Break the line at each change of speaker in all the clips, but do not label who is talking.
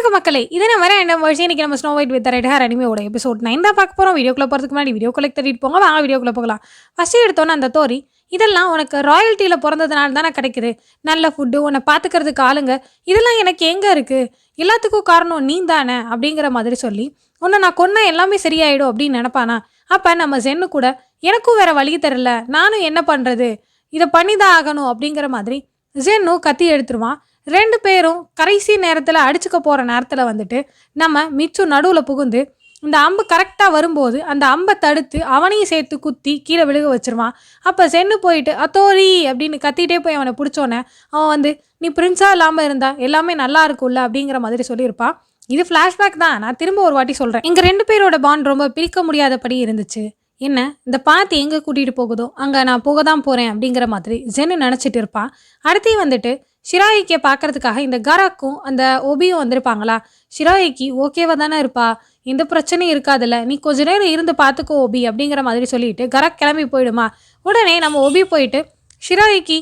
வணக்கம் மக்களே. இதே நம்ம வர என்ன வருஷம் இன்னைக்கு நம்ம snow white with red hair அனிமையோட episode nine தான் பார்க்க போகிறோம் வீடியோக்குள்ள போகிறதுக்கு முன்னாடி வீடியோ கலெக்ட் தட்டிட்டு போங்க. வாங்க வீடியோக்குள்ள போகலாம். ஃபஸ்ட்டு எடுத்தோன்னே அந்த தோரி இதெல்லாம் உனக்கு ராயல்ட்டியில் பிறந்ததுனால தானே கிடைக்குது. நல்ல ஃபுட்டு உன்னை பார்த்துக்கிறதுக்கு ஆளுங்க. இதெல்லாம் எனக்கு எங்கே இருக்குது எல்லாத்துக்கும் காரணம் நீ தானே அப்படிங்கிற மாதிரி சொல்லி உன்னை நான் கொன்ன எல்லாமே சரியாயிடும் அப்படின்னு நினப்பானா? அப்போ நம்ம சென்னு கூட எனக்கும் வேறு வழி தரல. நானும் என்ன பண்ணுறது இதை பண்ணி தான் ஆகணும் அப்படிங்கிற மாதிரி ஜென்னு கத்தி எடுத்துருவான். ரெண்டு பேரும் கடைசி நேரத்தில் அடிச்சுக்க போகிற நேரத்தில் வந்துட்டு நம்ம மிச்சு நடுவில் புகுந்து இந்த அம்பு கரெக்டாக வரும்போது அந்த அம்பை தடுத்து அவனையும் சேர்த்து குத்தி கீழே விழுக வச்சிருவான். அப்போ சென்னு போயிட்டு அத்தோரி அப்படின்னு கத்திட்டே போய் அவனை பிடிச்சோன்னே அவன் வந்து நீ பிரின்ஸாக இல்லாமல் இருந்தா எல்லாமே நல்லா இருக்கும்ல அப்படிங்கிற மாதிரி சொல்லியிருப்பான். இது ஃப்ளாஷ்பேக் தான். நான் திரும்ப ஒரு வாட்டி சொல்கிறேன் எங்கள் ரெண்டு பேரோட பாண்ட் ரொம்ப பிரிக்க முடியாதபடி இருந்துச்சு. என்ன இந்த பாத்தி எங்கே கூட்டிகிட்டு போகுதோ அங்கே நான் போக தான் போகிறேன் அப்படிங்கிற மாதிரி ஜென்னு நினச்சிட்டு இருப்பான் அடுத்து வந்துட்டு ஷிராயிக்கியை பார்க்கறதுக்காக இந்த கராக்கும் அந்த ஒபியும் வந்திருப்பாங்களா? ஷிராயிக்கி ஓகேவா தானே இருப்பா? எந்த பிரச்சனையும் இருக்காதுல்ல. நீ கொஞ்ச நேரம் இருந்து பார்த்துக்கோ ஒபி அப்படிங்கிற மாதிரி சொல்லிட்டு கராக் கிளம்பி போயிடுமா? உடனே நம்ம ஒபி போயிட்டு ஷிராயிக்கி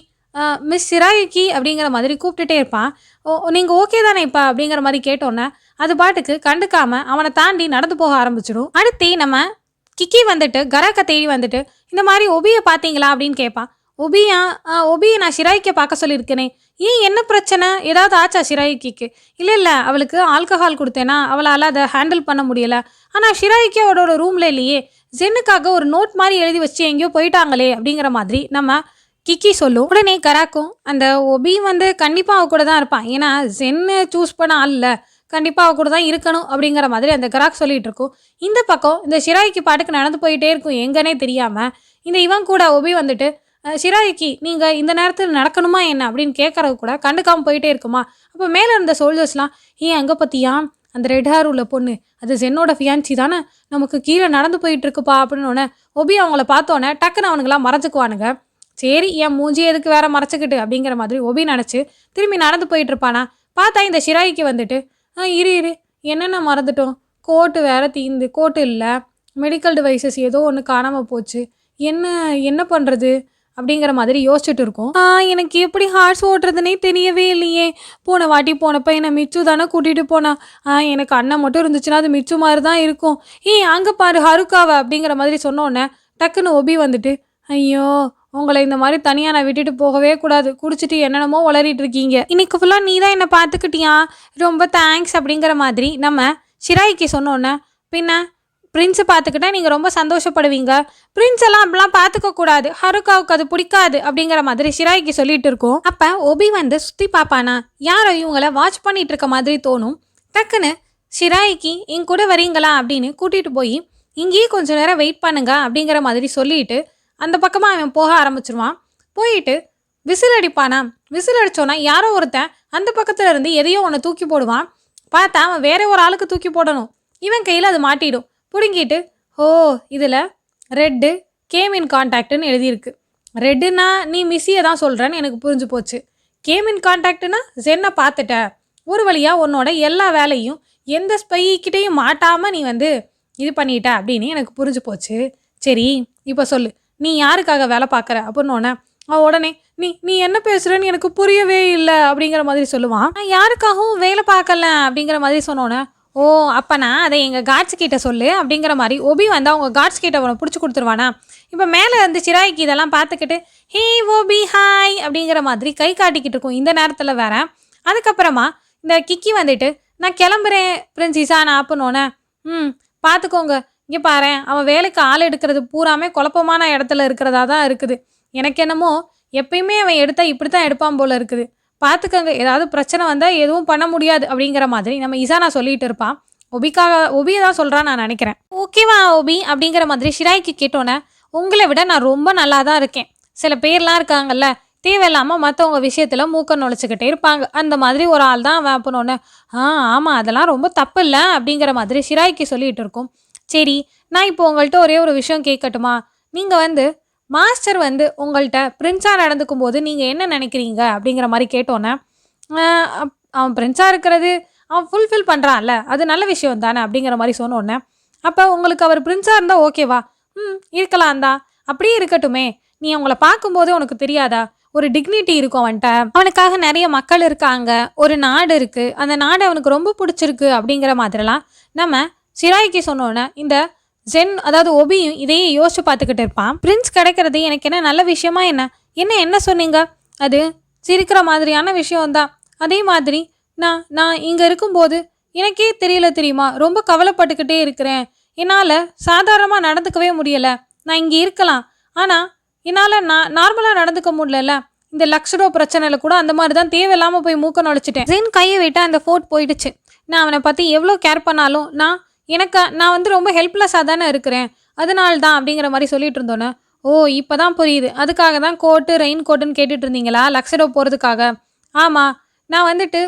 மிஸ் சிராயிக்கி அப்படிங்கிற மாதிரி கூப்பிட்டுட்டே இருப்பான் ஓ நீங்கள் ஓகே தானே இப்போ அப்படிங்கிற மாதிரி கேட்டோன்னே அது பாட்டுக்கு கண்டுக்காமல் அவனை தாண்டி நடந்து போக ஆரம்பிச்சிடும். அடுத்து நம்ம கிக்கி வந்துட்டு கராக்கை தேடி வந்துட்டு இந்த மாதிரி ஒபியை பார்த்தீங்களா அப்படின்னு கேட்பான். ஒபியா ஆ, ஒபியை நான் ஷிராய்க்கை பார்க்க சொல்லியிருக்கேனே. ஏன் என்ன பிரச்சனை? ஏதாவது ஆச்சா ஷிராய்க்கிக்கு இல்லை இல்லை அவளுக்கு ஆல்கஹால் கொடுத்தேனா அவளால் அதை ஹேண்டில் பண்ண முடியலை. ஆனால் ஷிராய்க்கே அவளோட ரூமில் இல்லையே. ஜென்னுக்காக ஒரு நோட் மாதிரி எழுதி வச்சு எங்கேயோ போயிட்டாங்களே அப்படிங்கிற மாதிரி நம்ம கிக்கி சொல்லும். உடனே கராக்கும் அந்த ஒபி வந்து கண்டிப்பாக அவ கூட தான் இருப்பான். ஏன்னா ஜென்னு சூஸ் பண்ண ஆள் இல்லை. கண்டிப்பாக அவ கூட தான் இருக்கணும் அப்படிங்கிற மாதிரி அந்த கிராக் சொல்லிகிட்டு இருக்கும். இந்த பக்கம் இந்த ஷிராய்க்கு பாட்டுக்கு நடந்து போயிட்டே இருக்கும் எங்கன்னே தெரியாமல் இந்த இவன் கூட ஒபி வந்துட்டு சிராய்க்கு ஷிராய்க்கு நீங்கள் இந்த நேரத்தில் நடக்கணுமா என்ன? அப்படின்னு கேட்குறது கூட கண்டுக்காமல் போயிட்டே இருக்குமா? அப்போ மேலே இருந்த சோல்ஜர்ஸ்லாம் ஏன் அங்கே பற்றியா அந்த ரெட் ஹேர் உள்ள பொண்ணு அது சென்னோட ஃபியான்சி தானே? நமக்கு கீழே நடந்து போயிட்டு இருக்குப்பா அப்படின்னு ஒபி அவங்கள பார்த்தோன்னே டக்குன்னு அவனுங்களாம் மறைச்சிக்குவானுங்க சரி என் மூஞ்சி எதுக்கு வேற மறைச்சிக்கிட்டு? அப்படிங்கிற மாதிரி ஒபி நினச்சி திரும்பி நடந்து போயிட்டு இருப்பானா? பார்த்தா இந்த ஷிராய்க்கு வந்துட்டு ஆ இரு இரு. என்னென்ன மறந்துட்டோம்? கோட்டு வேற தீந்து கோட்டு இல்லை. மெடிக்கல் டிவைசஸ் ஏதோ ஒன்று காணாமல் போச்சு. என்ன என்ன பண்ணுறது அப்படிங்கிற மாதிரி யோசிச்சுட்டு இருக்கோம். எனக்கு எப்படி ஹார்ஸ் ஓட்டுறதுனே தெரியவே இல்லையே. போன வாட்டி போனப்போ என்னை மிச்சு தானே கூட்டிகிட்டு போனா. எனக்கு அண்ணன் மட்டும் இருந்துச்சுன்னா அது மிச்சு மாதிரி தான் இருக்கும். ஏய் அங்கே பாரு ஹருக்காவை அப்படிங்கிற மாதிரி சொன்னோன்னே டக்குன்னு ஒபி வந்துட்டு ஐயோ உங்களை இந்த மாதிரி தனியாக நான் விட்டுட்டு போகவே கூடாது. குடிச்சிட்டு என்னென்னமோ உளறிட்டு இருக்கீங்க. இன்னைக்கு ஃபுல்லாக நீ தான் என்னை பார்த்துக்கிட்டியா? ரொம்ப தேங்க்ஸ் அப்படிங்கிற மாதிரி நம்ம ஷிராய்க்கு சொன்னோன்னே பின்ன பிரின்ஸை பார்த்துக்கிட்டா நீங்கள் ரொம்ப சந்தோஷப்படுவீங்க. பிரின்ஸ் எல்லாம் அப்படிலாம் பார்த்துக்க கூடாது. ஹருக்காவுக்கு அது பிடிக்காது அப்படிங்கிற மாதிரி ஷிராய்க்கு சொல்லிட்டு இருக்கோம். அப்போ ஒபி வந்து சுற்றி பார்ப்பானா? யாரோ இவங்கள வாட்ச் பண்ணிட்டு இருக்க மாதிரி தோணும். டக்குன்னு ஷிராய்க்கு என் கூட வரீங்களா அப்படின்னு கூட்டிகிட்டு போய் இங்கேயே கொஞ்சம் நேரம் வெயிட் பண்ணுங்க அப்படிங்கிற மாதிரி சொல்லிட்டு அந்த பக்கமாக அவன் போக ஆரம்பிச்சிருவான். போயிட்டு விசில் அடிப்பானா? விசில் அடித்தோன்னா யாரோ ஒருத்தன் அந்த பக்கத்தில் இருந்து எதையோ ஒன்று தூக்கி போடுவான். பார்த்தா அவன் வேற ஒரு ஆளுக்கு தூக்கி போடணும். இவன் கையில் அது மாட்டிடும். பிடுங்கிட்டு ஓ இதில் ரெட்டு கேம் இன் கான்டாக்ட்னு எழுதியிருக்கு. ரெட்டுனா நீ மிஸ்ஸியை தான் சொல்கிறேன்னு எனக்கு புரிஞ்சு போச்சு. கேம் இன் கான்டாக்ட்னா சென்னை பார்த்துட்ட. ஒரு வழியாக உன்னோட எல்லா வேலையும் எந்த ஸ்பைக்கிட்டையும் மாட்டாமல் நீ வந்து இது பண்ணிட்ட அப்படின்னு எனக்கு புரிஞ்சு போச்சு. சரி இப்போ சொல்லு. நீ யாருக்காக வேலை பார்க்குற? அப்படின்னு உடனே உடனே நீ நீ என்ன பேசுகிறேன்னு எனக்கு புரியவே இல்லை அப்படிங்கிற மாதிரி சொல்லுவான். நான் யாருக்காகவும் வேலை பார்க்கல அப்படிங்கிற மாதிரி சொன்னோன்னே ஓ அப்பனா அதை எங்கள் காட்ஸ் கிட்ட சொல்லு அப்படிங்கிற மாதிரி ஒபி வந்து அவங்க காட்ஸ் கிட்ட அவனை பிடிச்சி கொடுத்துருவானா. இப்போ மேலே இருந்து சிராய்க்கு இதெல்லாம் பார்த்துக்கிட்டு ஹே ஓபி ஹாய் அப்படிங்கிற மாதிரி கை காட்டிக்கிட்டு இருக்கும் இந்த நேரத்தில் வேற. அதுக்கப்புறமா இந்த கிக்கி வந்துட்டு நான் கிளம்புறேன் பிரின்சிஸா நான் அப்பனோன்னே ம் பார்த்துக்கோங்க இங்கே பாரேன் அவன் வேலைக்கு ஆள் எடுக்கிறது பூராமே குழப்பமான இடத்துல இருக்கிறதா தான் இருக்குது. எனக்கு என்னமோ எப்பயுமே அவன் எடுத்தால் இப்படி தான் எடுப்பான் போல் இருக்குது. பார்த்துக்கங்க ஏதாவது பிரச்சனை வந்தால் எதுவும் பண்ண முடியாது அப்படிங்கிற மாதிரி நம்ம இசானா சொல்லிட்டு இருப்பான். ஒபிக்காக ஒபியை தான் சொல்கிறான் நான் நினைக்கிறேன். ஓகேவா ஒபி? அப்படிங்கிற மாதிரி ஷிராய்க்கு கேட்டோன்னே உங்களை விட நான் ரொம்ப நல்லா தான் இருக்கேன். சில பேர்லாம் இருக்காங்கல்ல தேவையில்லாமல் மற்றவங்க விஷயத்தில் மூக்க நுழைச்சிக்கிட்டே இருப்பாங்க. அந்த மாதிரி ஒரு ஆள் தான் அவன் ஆ ஆமாம் அதெல்லாம் ரொம்ப தப்பு இல்லை அப்படிங்கிற மாதிரி ஷிராய்க்கு சொல்லிகிட்டு இருக்கோம். சரி நான் இப்போ உங்கள்கிட்ட ஒரே ஒரு விஷயம் கேட்கட்டுமா? நீங்கள் வந்து மாஸ்டர் வந்து உங்கள்கிட்ட பிரின்ஸாக நடந்துக்கும் போது நீங்கள் என்ன நினைக்கிறீங்க? அப்படிங்கிற மாதிரி கேட்டோன்னே அப்- அவன் பிரின்ஸாக இருக்கிறது அவன் ஃபுல்ஃபில் பண்ணுறான்ல அது நல்ல விஷயம் தானே? அப்படிங்கிற மாதிரி சொன்னோன்னே அப்போ உங்களுக்கு அவர் பிரின்ஸாக இருந்தால் ஓகேவா ம் இருக்கலாம் தான். அப்படியே இருக்கட்டுமே. நீ அவங்கள பார்க்கும்போதே உனக்கு தெரியாதா? ஒரு டிக்னிட்டி இருக்கும் அவன்கிட்ட. அவனுக்காக நிறைய மக்கள் இருக்காங்க. ஒரு நாடு இருக்குது அந்த நாடு அவனுக்கு ரொம்ப பிடிச்சிருக்கு. அப்படிங்கிற மாதிரிலாம் நம்ம சிராய்க்கு சொன்னோன்னே இந்த ஜென் அதாவது ஒபியும் இதையே யோசிச்சு பார்த்துக்கிட்டு இருப்பான். பிரின்ஸ் கிடைக்கிறது எனக்கு என்ன நல்ல விஷயமா என்ன? என்ன என்ன சொன்னீங்க? அது சிரிக்கிற மாதிரியான விஷயம்தான். அதே மாதிரி நான் நான் இங்கே இருக்கும்போது எனக்கே தெரியல தெரியுமா? ரொம்ப கவலைப்பட்டுக்கிட்டே இருக்கிறேன். என்னால் சாதாரணமாக நடந்துக்கவே முடியலை. நான் இங்கே இருக்கலாம். ஆனால் என்னால் நான் நார்மலாக நடந்துக்க முடியல இந்த லக்ஷரோ பிரச்சனையில் கூட அந்த மாதிரி தான் தேவையில்லாமல் போய் மூக்க நுழைச்சிட்டேன். ஜென் கையை விட்டால் அந்த ஃபோர்ட் போயிடுச்சு. நான் அவனை பற்றி எவ்வளோ கேர் பண்ணாலும் நான் எனக்கு நான் வந்து ரொம்ப ஹெல்ப்லெஸ்ஸாக தானே இருக்கிறேன். அதனால தான் அப்படிங்கிற மாதிரி சொல்லிட்டு இருந்தோன்னே ஓ இப்போ தான் புரியுது. அதுக்காக தான் கோட்டு ரெயின் கோட்டுன்னு கேட்டுட்டு இருந்தீங்களா? லக்ஸடோ போகிறதுக்காக ஆமாம் நான் வந்துட்டு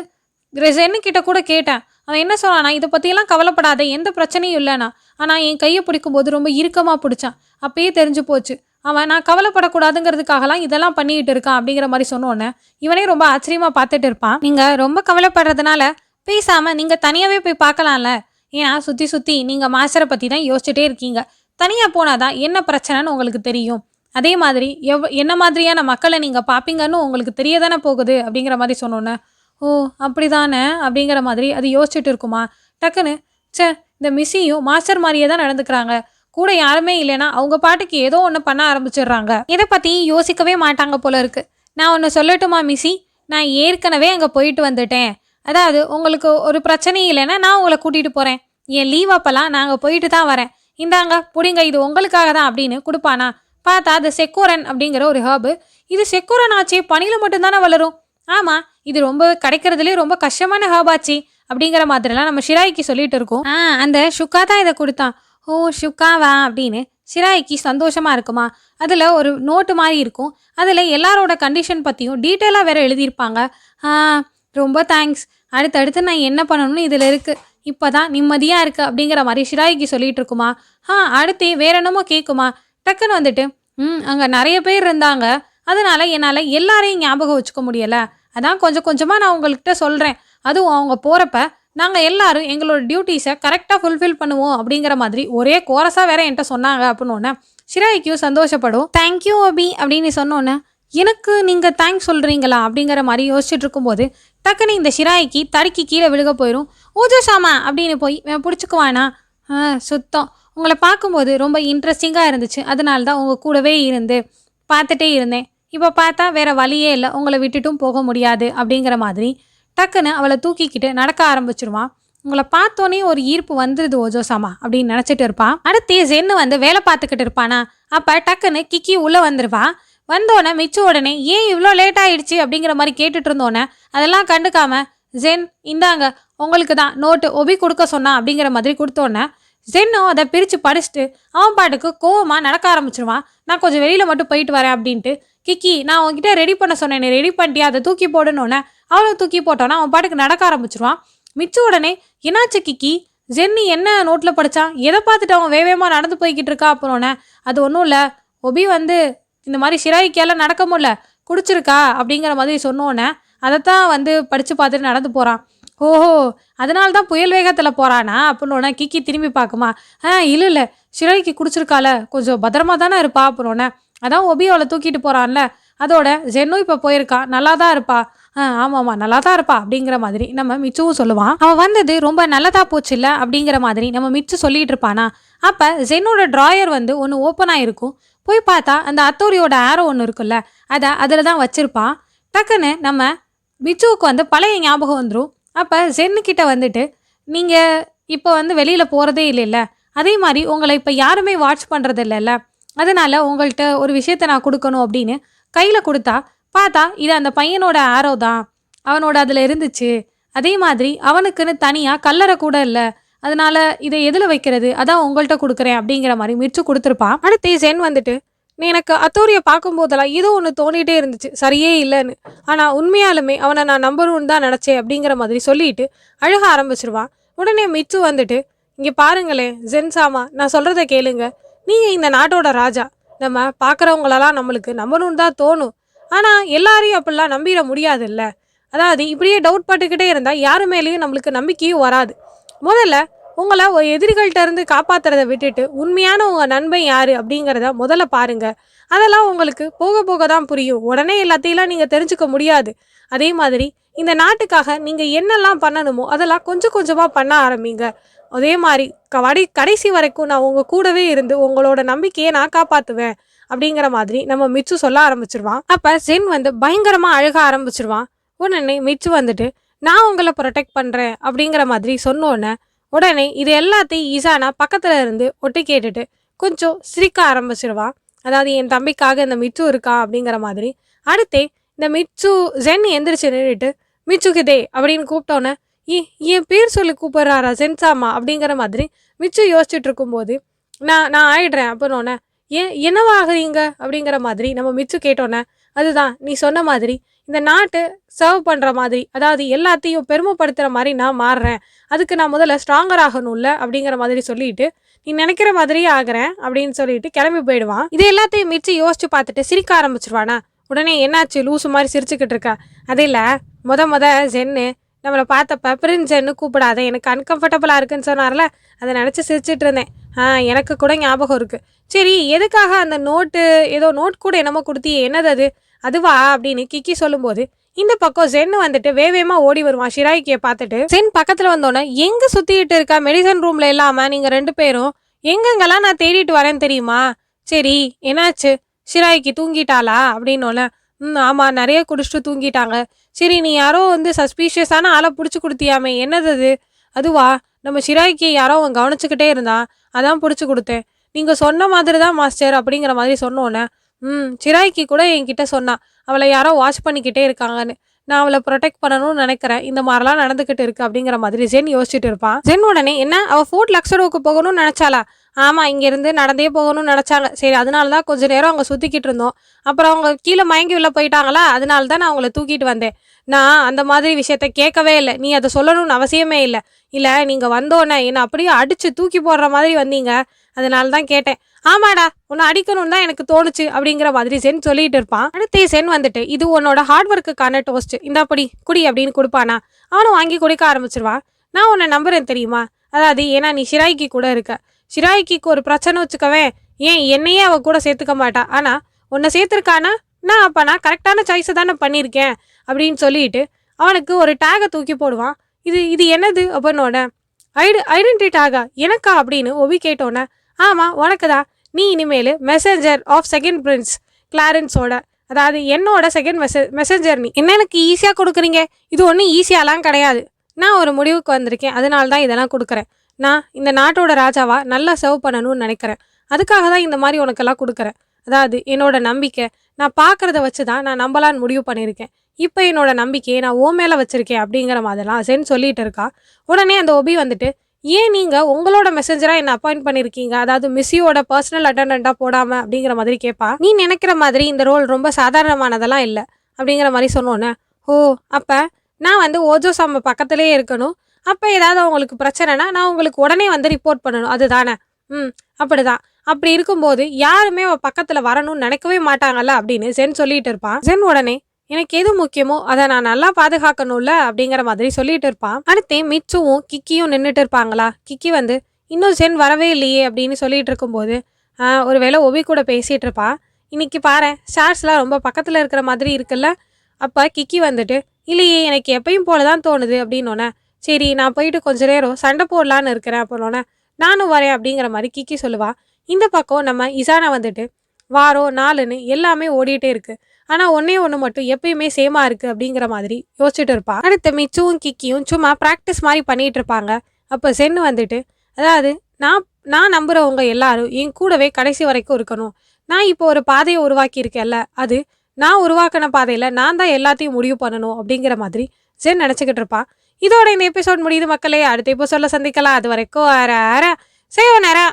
ரெசென்னு கிட்ட கூட கேட்டேன். அவன் என்ன சொன்னானா இதை பற்றியெல்லாம் கவலைப்படாத எந்த பிரச்சனையும் இல்லைனா ஆனால் என் கையை பிடிக்கும்போது ரொம்ப இறுக்கமாக பிடிச்சான். அப்பயே தெரிஞ்சு போச்சு. அவன் நான் கவலைப்படக்கூடாதுங்கிறதுக்காகலாம் இதெல்லாம் பண்ணிக்கிட்டு இருக்கான் அப்படிங்கிற மாதிரி சொன்னோன்னே இவனே ரொம்ப ஆச்சரியமாக பார்த்துட்டு இருப்பான். நீங்கள் ரொம்ப கவலைப்படுறதுனால பேசாமல் நீங்கள் தனியாகவே போய் பார்க்கலாம்ல. ஏன்னா சுற்றி சுற்றி நீங்கள் மாஸ்டரை பற்றி தான் யோசிச்சுட்டே இருக்கீங்க. தனியாக போனாதான் என்ன பிரச்சனைன்னு உங்களுக்கு தெரியும். அதே மாதிரி எவ் என்ன மாதிரியான மக்களை நீங்கள் பார்ப்பீங்கன்னு உங்களுக்கு தெரிய தானே போகுது அப்படிங்கிற மாதிரி சொன்னோன்னே ஓ அப்படி தானே அப்படிங்கிற மாதிரி அது யோசிச்சுட்டு இருக்குமா? டக்குன்னு ச்சே இந்த மிஸ்ஸியும் மாஸ்டர் மாதிரியே தான் நடந்துக்கிறாங்க. கூட யாருமே இல்லைன்னா அவங்க பாட்டுக்கு ஏதோ ஒன்று பண்ண ஆரம்பிச்சிடுறாங்க. இதை பற்றி யோசிக்கவே மாட்டாங்க போல இருக்கு. நான் ஒன்று சொல்லட்டுமா மிஸ்ஸி? நான் ஏற்கனவே அங்கே போயிட்டு வந்துட்டேன். அதாவது உங்களுக்கு ஒரு பிரச்சனையும் இல்லைன்னா நான் உங்களை கூட்டிகிட்டு போகிறேன் என் லீவ் அப்போல்லாம் நாங்கள் போயிட்டு தான் வரேன். இந்தாங்க புடிங்க இது உங்களுக்காக தான் அப்படின்னு கொடுப்பானா? பார்த்தா அது செக்கோரன் அப்படிங்கிற ஒரு ஹர்பு இது செக்கோரன் ஆச்சு பனியில் மட்டும்தானே வளரும். ஆமாம் இது ரொம்ப கிடைக்கிறதுலே ரொம்ப கஷ்டமான ஹர்பாச்சு அப்படிங்கிற மாதிரிலாம் நம்ம ஷிராய்க்கு சொல்லிட்டு இருக்கோம். ஆ அந்த ஷுக்கா தான் இதை கொடுத்தான். ஓ ஷுக்காவா அப்படின்னு ஷிராய்க்கு சந்தோஷமாக இருக்குமா? அதில் ஒரு நோட்டு மாதிரி இருக்கும். அதில் எல்லாரோட கண்டிஷன் பற்றியும் டீட்டெயிலாக வேறு எழுதியிருப்பாங்க. ரொம்ப தேங்க்ஸ் அடுத்தடுத்து நான் என்ன பண்ணணும்னு இதில் இருக்குது இப்போ தான் நிம்மதியாக இருக்குது அப்படிங்கிற மாதிரி ஷிராய்க்கு சொல்லிகிட்டு இருக்குமா? ஆ அடுத்து வேற என்னமோ கேட்குமா டக்குன்னு வந்துட்டு ம் அங்கே நிறைய பேர் இருந்தாங்க. அதனால் என்னால் எல்லாரையும் ஞாபகம் வச்சுக்க முடியல. அதான் கொஞ்சம் கொஞ்சமாக நான் உங்கள்கிட்ட சொல்கிறேன் அதுவும் அவங்க போகிறப்ப நாங்கள் எல்லாரும் எங்களோட டியூட்டிஸை கரெக்டாக ஃபுல்ஃபில் பண்ணுவோம். அப்படிங்கிற மாதிரி ஒரே கோரஸாக வேற என்கிட்ட சொன்னாங்க. அப்படின்னு ஒன்று ஷிராய்க்கும் சந்தோஷப்படும். தேங்க்யூ அபி அப்படின்னு சொன்னோன்னே எனக்கு நீங்கள் தேங்க்ஸ் சொல்கிறீங்களா அப்படிங்கிற மாதிரி யோசிச்சுட்டு இருக்கும்போது டக்குன்னு இந்த ஷிராய்க்கு தடுக்கி கீழே விழுக போயிடும் ஓஜோ சாமா அப்படின்னு போய் பிடிச்சிக்குவானா? ஆ சுத்தம். உங்களை பார்க்கும்போது ரொம்ப இன்ட்ரெஸ்டிங்காக இருந்துச்சு. அதனால தான் உங்கள் கூடவே இருந்து பார்த்துட்டே இருந்தேன். இப்போ பார்த்தா வேறு வழியே இல்லை. உங்களை விட்டுட்டும் போக முடியாது அப்படிங்கிற மாதிரி டக்குன்னு அவளை தூக்கிக்கிட்டு நடக்க ஆரம்பிச்சிருவான் உங்களை பார்த்தோன்னே ஒரு ஈர்ப்பு வந்துருது ஓஜோசாமா அப்படின்னு நினச்சிட்டு இருப்பான் அடுத்து ஜென்னு வந்து வேலை பார்த்துக்கிட்டு இருப்பானா? அப்போ டக்குன்னு கிக்கி உள்ளே வந்துருவா. வந்தோடனே மிச்ச உடனே ஏன் இவ்வளோ லேட் ஆயிடுச்சு அப்படிங்கிற மாதிரி கேட்டுட்டு இருந்தோன்னே அதெல்லாம் கண்டுக்காம ஜென் இந்தாங்க உங்களுக்கு தான் நோட்டு ஒபி கொடுக்க சொன்னான் அப்படிங்கிற மாதிரி கொடுத்தோன்னே ஜென்னும் அதை பிரித்து படிச்சுட்டு அவன் பாட்டுக்கு கோவமாக நடக்க ஆரம்பிச்சிருவான். நான் கொஞ்சம் வெளியில் மட்டும் போயிட்டு வரேன் அப்படின்ட்டு. கிக்கி நான் உங்ககிட்ட ரெடி பண்ண சொன்னேன் ரெடி பண்ணிட்டியா? அதை தூக்கி போடணுன்னே அவளை தூக்கி போட்டோன்னா அவன் பாட்டுக்கு நடக்க ஆரம்பிச்சிருவான். மிச்ச உடனே என்னாச்சு கிக்கி? ஜென்னி என்ன நோட்டில் படித்தான் எதை பார்த்துட்டு அவன் வேவேமாக நடந்து போய்கிட்டு இருக்கா? அப்புறம்னே அது ஒன்றும் இல்லை. ஒபி வந்து இந்த மாதிரி சிராய்க்கெல்லாம் நடக்க முடியல குடிச்சிருக்கா? அப்படிங்கிற மாதிரி சொன்னோன்னே அதைத்தான் வந்து படித்து பார்த்துட்டு நடந்து போகிறான் ஓஹோ அதனால தான் புயல் வேகத்தில் போகிறானா அப்படின்னோடனே கிக்கி திரும்பி பார்க்குமா ஆ இல்லை இல்லை சிராய்க்கு குடிச்சிருக்கால கொஞ்சம் பத்திரமா தானே இருப்பா? அப்படின்னோடனே அதான் ஒபி அவளை தூக்கிட்டு போகிறான்ல அதோட ஜென்னும் இப்போ போயிருக்கான் நல்லா தான் இருப்பா. ஆ ஆமாம்மா நல்லா தான் இருப்பா அப்படிங்கிற மாதிரி நம்ம மிச்சுவும் சொல்லுவான். அவன் வந்தது ரொம்ப நல்லதாக போச்சு இல்லை அப்படிங்கிற மாதிரி நம்ம மிச்சு சொல்லிட்டு இருப்பானா? அப்போ ஜென்னோட ட்ராயர் வந்து ஒன்று ஓப்பன் ஆகிருக்கும் போய் பார்த்தா அந்த அத்தோரியோட ஆரோ ஒன்று இருக்குல்ல அதை அதில் தான் வச்சுருப்பான் டக்குன்னு நம்ம மிச்சுவுக்கு வந்து பழைய ஞாபகம் வந்துடும் அப்போ ஜென்னுக்கிட்ட வந்துட்டு நீங்கள் இப்போ வந்து வெளியில் போகிறதே இல்லைல்ல. அதே மாதிரி உங்களை இப்போ யாருமே வாட்ச் பண்ணுறது இல்லைல்ல அதனால் உங்கள்கிட்ட ஒரு விஷயத்த நான் கொடுக்கணும் அப்படின்னு கையில் கொடுத்தா பார்த்தா இது அந்த பையனோட ஆரோ தான். அவனோட அதில் இருந்துச்சு. அதே மாதிரி அவனுக்குன்னு தனியாக கல்லறை கூட இல்லை. அதனால இதை எதில் வைக்கிறது? அதான் உங்கள்கிட்ட கொடுக்குறேன் அப்படிங்கிற மாதிரி மிர்ச்சு கொடுத்துருப்பான் அடுத்து சென் வந்துட்டு நீ எனக்கு அத்தோரியை பார்க்கும்போதெல்லாம் ஏதோ ஒன்று தோணிகிட்டே இருந்துச்சு. சரியே இல்லைன்னு. ஆனால் உண்மையாலுமே அவனை நான் நம்பருன்னு தான் நினச்சேன் அப்படிங்கிற மாதிரி சொல்லிட்டு அழுக ஆரம்பிச்சிருவான் உடனே மிச்சு வந்துட்டு இங்கே பாருங்களேன் ஜென் சாமா நான் சொல்கிறத கேளுங்க. நீங்கள் இந்த நாட்டோட ராஜா. நம்ம பார்க்குறவங்களெல்லாம் நம்மளுக்கு நம்பணும்னு தான் தோணும். ஆனால் எல்லாரையும் அப்படிலாம் நம்பிட முடியாதுல்ல. அதாவது இப்படியே டவுட் பட்டுக்கிட்டே இருந்தால் யாரு மேலேயும் நம்மளுக்கு நம்பிக்கையும் வராது. முதல்ல உங்களை ஒரு இருந்து காப்பாற்றுறதை விட்டுட்டு உண்மையான உங்கள் நண்பன் யார் அப்படிங்கிறத முதல்ல பாருங்கள் அதெல்லாம் உங்களுக்கு போக போக தான் புரியும். உடனே எல்லாத்தையெல்லாம் நீங்கள் தெரிஞ்சுக்க முடியாது. அதே மாதிரி இந்த நாட்டுக்காக நீங்கள் என்னெல்லாம் பண்ணணுமோ அதெல்லாம் கொஞ்சம் கொஞ்சமாக பண்ண ஆரம்பிங்க. அதே மாதிரி கடி கடைசி வரைக்கும் நான் உங்கள் கூடவே இருந்து உங்களோட நம்பிக்கையை நான் காப்பாற்றுவேன் அப்படிங்கிற மாதிரி நம்ம மிச்சு சொல்ல ஆரம்பிச்சிருவான். அப்போ சென் வந்து பயங்கரமாக அழுக ஆரம்பிச்சிருவான். உடனே மிச்சு வந்துட்டு நான் உங்களை ப்ரொடெக்ட் பண்ணுறேன் அப்படிங்கிற மாதிரி சொன்னோன்னே உடனே இது எல்லாத்தையும் ஈசானா பக்கத்தில் இருந்து ஒட்டு கேட்டுட்டு கொஞ்சம் சிரிக்க ஆரம்பிச்சிருவான் அதாவது என் தம்பிக்காக இந்த மிச்சு இருக்கா அப்படிங்கிற மாதிரி. அடுத்தே இந்த மிச்சு ஜென் எந்திரிச்சு நின்றுட்டு மிச்சுக்குதே அப்படின்னு கூப்பிட்டோன்னே ஏ என் பேர் சொல்லி கூப்பிட்றாரா சென்சாமா அப்படிங்கிற மாதிரி மிச்சு யோசிச்சுட்டு இருக்கும்போது நான் நான் ஆயிடுறேன் அப்படின்னோடனே ஏன் என்னவா ஆகுறீங்க? அப்படிங்கிற மாதிரி நம்ம மிச்சு கேட்டோன்னே அதுதான் நீ சொன்ன மாதிரி இந்த நாட்டு சர்வ் பண்ணுற மாதிரி அதாவது எல்லாத்தையும் பெருமைப்படுத்துகிற மாதிரி நான் மாறுறேன். அதுக்கு நான் முதல்ல ஸ்ட்ராங்கர் ஆகணும்ல அப்படிங்கிற மாதிரி சொல்லிட்டு நீ நினைக்கிற மாதிரியே ஆகிறேன் அப்படின்னு சொல்லிட்டு கிளம்பி போயிடுவான். இது எல்லாத்தையும் மிச்சு யோசிச்சு பார்த்துட்டு சிரிக்க ஆரம்பிச்சிருவானா? உடனே என்னாச்சு லூசு மாதிரி சிரிச்சுக்கிட்டு இருக்கா? அதே இல்லை முத முத ஜென்னு நம்மளை பார்த்தப்ப பிரின்ஜன்னு கூப்பிடாத எனக்கு அன்கம்ஃபர்டபுளாக இருக்குன்னு சொன்னார்ல அதை நினச்சி சிரிச்சிட்டு இருந்தேன். ஆ எனக்கு கூட ஞாபகம் இருக்குது சரி எதுக்காக அந்த நோட்டு ஏதோ நோட் கூட என்னமோ கொடுத்தி என்னது அது? அதுவா அப்படின்னு கிக்கி சொல்லும்போது இந்த பக்கம் சென் வந்துட்டு வேவேமா ஓடி வருவான் ஷிராய்க்கிய பார்த்துட்டு. சென் பக்கத்துல வந்தோன்னே எங்க சுத்திட்டு இருக்கா? மெடிசன் ரூம்ல இல்லாம நீங்க ரெண்டு பேரும்? எங்கெங்கெல்லாம் நான் தேடிட்டு வரேன் தெரியுமா? சரி என்னாச்சு? ஷிராய்க்கு தூங்கிட்டாளா? அப்படின்னோல ம் ஆமா நிறைய குடிச்சிட்டு தூங்கிட்டாங்க. சரி நீ யாரோ வந்து சஸ்பீஷியஸான ஆளை பிடிச்சி கொடுத்தியாமே என்னது அது? அதுவா நம்ம ஷிராய்க்கு யாரோ அவன் கவனிச்சுக்கிட்டே இருந்தான். அதான் பிடிச்சி கொடுத்தேன். நீங்கள் சொன்ன மாதிரி தான் மாஸ்டர் அப்படிங்கிற மாதிரி சொன்னோன்னே ம் சிராய்க்கு கூட என்கிட்ட சொன்னா அவளை யாரோ வாஷ் பண்ணிக்கிட்டே இருக்காங்கன்னு. நான் அவளை ப்ரொடெக்ட் பண்ணணும்னு நினைக்கிறேன். இந்த மாதிரிலாம் நடந்துக்கிட்டு இருக்கு அப்படிங்கிற மாதிரி ஜென் யோசிச்சுட்டு இருப்பான். ஜென் உடனே என்ன? அவள் ஃபோர்ட் லக்ஸரோவுக்கு போகணும்னு நினச்சாலா ஆமாம் இங்கேருந்து நடந்தே போகணும்னு நினச்சாங்க. சரி அதனால தான் கொஞ்சம் நேரம் அவங்க சுற்றிக்கிட்டு இருந்தோம். அப்புறம் அவங்க கீழே மயங்கி உள்ள போயிட்டாங்களா? அதனால தான் நான் அவங்கள தூக்கிட்டு வந்தேன். நான் அந்த மாதிரி விஷயத்த கேட்கவே இல்லை. நீ அதை சொல்லணும்னு அவசியமே இல்லை. இல்லை நீங்கள் வந்தோன்னே என்னை அப்படியே அடித்து தூக்கி போடுற மாதிரி வந்தீங்க. அதனால தான் கேட்டேன். ஆமாடா உன்னை அடிக்கணும்னு தான் எனக்கு தோணுச்சு அப்படிங்கிற மாதிரி சென் சொல்லிட்டு இருப்பான். அடுத்த சென் வந்துட்டு இது உன்னோட ஹார்ட் ஒர்க்குக்கான டோஸ்ட் இந்த படி குடி அப்படின்னு கொடுப்பானா? அவனும் வாங்கி குடிக்க ஆரம்பிச்சிருவான் நான் உன்னை நம்புறேன் தெரியுமா? அதாவது ஏன்னா நீ ஷிராய்க்கு கூட இருக்க. ஷிராய்க்கு ஒரு பிரச்சனை வச்சுக்கவே ஏன் என்னையே அவ கூட சேர்த்துக்க மாட்டா? ஆனா உன்னை சேர்த்துருக்கானா? நான் அப்போ நான் கரெக்டான சாய்ஸை தானே பண்ணியிருக்கேன் அப்படின்னு சொல்லிட்டு அவனுக்கு ஒரு டேகை தூக்கி போடுவான். இது இது என்னது? அப்படின்னோட ஐடு ஐடென்டி டேகா எனக்கா? அப்படின்னு ஒவி கேட்டோன்னே ஆமாம் உனக்கு தான் நீ இனிமேல் மெசேஞ்சர் ஆஃப் செகண்ட் பிரின்ஸ் கிளாரன்ஸோட அதாவது என்னோட செகண்ட் மெசே மெசஞ்சர் நீ. என்ன எனக்கு ஈஸியாக கொடுக்குறீங்க? இது ஒன்றும் ஈஸியாலாம் கிடையாது. நான் ஒரு முடிவுக்கு வந்திருக்கேன். அதனால தான் இதெல்லாம் கொடுக்குறேன். நான் இந்த நாட்டோட ராஜாவா நல்லா சர்வ் பண்ணணும்னு நினைக்கிறேன். அதுக்காக தான் இந்த மாதிரி உனக்கெல்லாம் கொடுக்குறேன். அதாவது என்னோட நம்பிக்கை. நான் பார்க்குறத வச்சு தான் நான் நம்பலான்னு முடிவு பண்ணியிருக்கேன். இப்போ என்னோட நம்பிக்கையை நான் ஓ மேலே வச்சுருக்கேன் அப்படிங்கிற மாதிரிலாம் சென் சொல்லிட்டு இருக்கா. உடனே அந்த ஒபி வந்துட்டு ஏன் நீங்கள் உங்களோட மெசேஞ்சராக என்ன அப்பாயிண்ட் பண்ணியிருக்கீங்க அதாவது மிஸ்ஸியோட பர்சனல் அட்டண்டண்ட்டாக போடாமல் அப்படிங்கிற மாதிரி கேட்பா நீ நினைக்கிற மாதிரி இந்த ரோல் ரொம்ப சாதாரணமானதெல்லாம் இல்லை அப்படிங்கிற மாதிரி சொன்னோன்னே ஓ அப்போ நான் வந்து ஓஜோ சாம பக்கத்துலேயே இருக்கணும். அப்போ ஏதாவது அவங்களுக்கு பிரச்சனைனா நான் உங்களுக்கு உடனே வந்து ரிப்போர்ட் பண்ணணும். அதுதானே? ம் அப்படிதான். அப்படி இருக்கும்போது யாருமே அவ பக்கத்தில் வரணும்னு நினைக்கவே மாட்டாங்கல்ல அப்படின்னு ஜென் சொல்லிட்டு இருப்பான். ஜென் உடனே எனக்கு எது முக்கியமோ அதை நான் நல்லா பாதுகாக்கணும்ல அப்படிங்கிற மாதிரி சொல்லிட்டு இருப்பான். அடுத்தே மிச்சுவும் கிக்கியும் நின்றுட்டு இருப்பாங்களா? கிக்கி வந்து இன்னும் ஜென் வரவே இல்லையே அப்படின்னு சொல்லிட்டு இருக்கும்போது ஒரு ஒருவேளை ஒபி கூட பேசிகிட்டு இருப்பா. இன்னைக்கு பாரு ஸ்டார்ஸ்லாம் ரொம்ப பக்கத்தில் இருக்கிற மாதிரி இருக்குல்ல? அப்போ கிக்கி வந்துட்டு இல்லையே எனக்கு எப்பயும் போல தான் தோணுது அப்படின்னோடனே சரி நான் போயிட்டு கொஞ்ச நேரம் சண்டை போடலான்னு இருக்கிறேன் அப்படின்னோடனே நானும் வரேன் அப்படிங்கிற மாதிரி கிக்கி சொல்லுவாள் இந்த பக்கம் நம்ம இசானா வந்துட்டு வாரம் நாலுன்னு எல்லாமே ஓடிட்டே இருக்கு. ஆனால் ஒன்றே ஒன்று மட்டும் எப்பயுமே சேமாக இருக்குது அப்படிங்கிற மாதிரி யோசிச்சுட்டு இருப்பான் அடுத்து மிச்சுவும் கிக்கியும் சும்மா ப்ராக்டிஸ் மாதிரி பண்ணிகிட்டு இருப்பாங்க. அப்போ சென்னு வந்துட்டு அதாவது நான் நான் நம்புகிறவங்க எல்லாரும் என் கூடவே கடைசி வரைக்கும் இருக்கணும். நான் இப்போ ஒரு பாதையை உருவாக்கியிருக்கேன்ல அது நான் உருவாக்கின பாதையில் நான் தான் எல்லாத்தையும் முடிவு பண்ணணும் அப்படிங்கிற மாதிரி ஜென் நினச்சிக்கிட்டு இருப்பான் இதோட இந்த எபிசோட் முடியுது மக்களே. அடுத்த எபிசோடில் சந்திக்கலாம். அது வரைக்கும் அரை அரை செய்வோம் நேரம்.